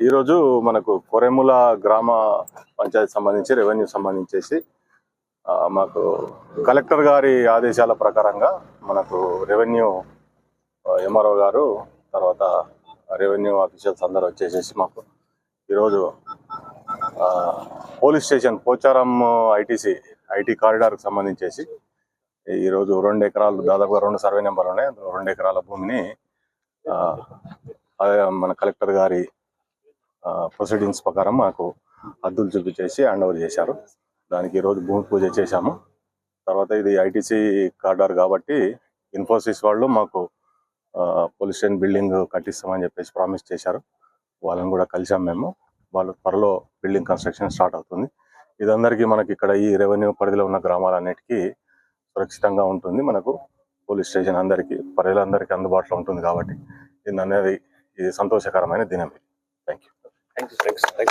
ఈరోజు మనకు కొరెముల గ్రామ పంచాయతీ సంబంధించి రెవెన్యూ సంబంధించేసి మాకు కలెక్టర్ గారి ఆదేశాల ప్రకారంగా మనకు రెవెన్యూ ఎంఆర్ఓ గారు తర్వాత రెవెన్యూ ఆఫీసర్స్ అందరూ వచ్చేసేసి మాకు ఈరోజు police station Pocharam ITC IT కారిడార్కి సంబంధించేసి ఈరోజు రెండు ఎకరాలు దాదాపుగా రెండు సర్వే నెంబర్లు ఉన్నాయి. రెండు ఎకరాల భూమిని మన కలెక్టర్ గారి ప్రొసీడింగ్స్ ప్రకారం మాకు హద్దులు చూపించేసి హ్యాండ్ ఓవర్ చేశారు. దానికి ఈరోజు భూమి పూజ చేశాము. తర్వాత ఇది ఐటీసీ కార్డర్ కాబట్టి ఇన్ఫోసిస్ వాళ్ళు మాకు పోలీస్ స్టేషన్ బిల్డింగ్ కట్టిస్తామని చెప్పేసి ప్రామిస్ చేశారు. వాళ్ళని కూడా కలిసాం మేము. వాళ్ళు త్వరలో బిల్డింగ్ కన్స్ట్రక్షన్ స్టార్ట్ అవుతుంది. ఇదందరికీ మనకి ఇక్కడ ఈ రెవెన్యూ పరిధిలో ఉన్న గ్రామాలన్నిటికీ సురక్షితంగా ఉంటుంది. మనకు పోలీస్ స్టేషన్ అందరికీ ప్రజలందరికీ అందుబాటులో ఉంటుంది కాబట్టి ఇది అనేది ఇది సంతోషకరమైన దినం థ్యాంక్ యూ థ్యాంక్ యూ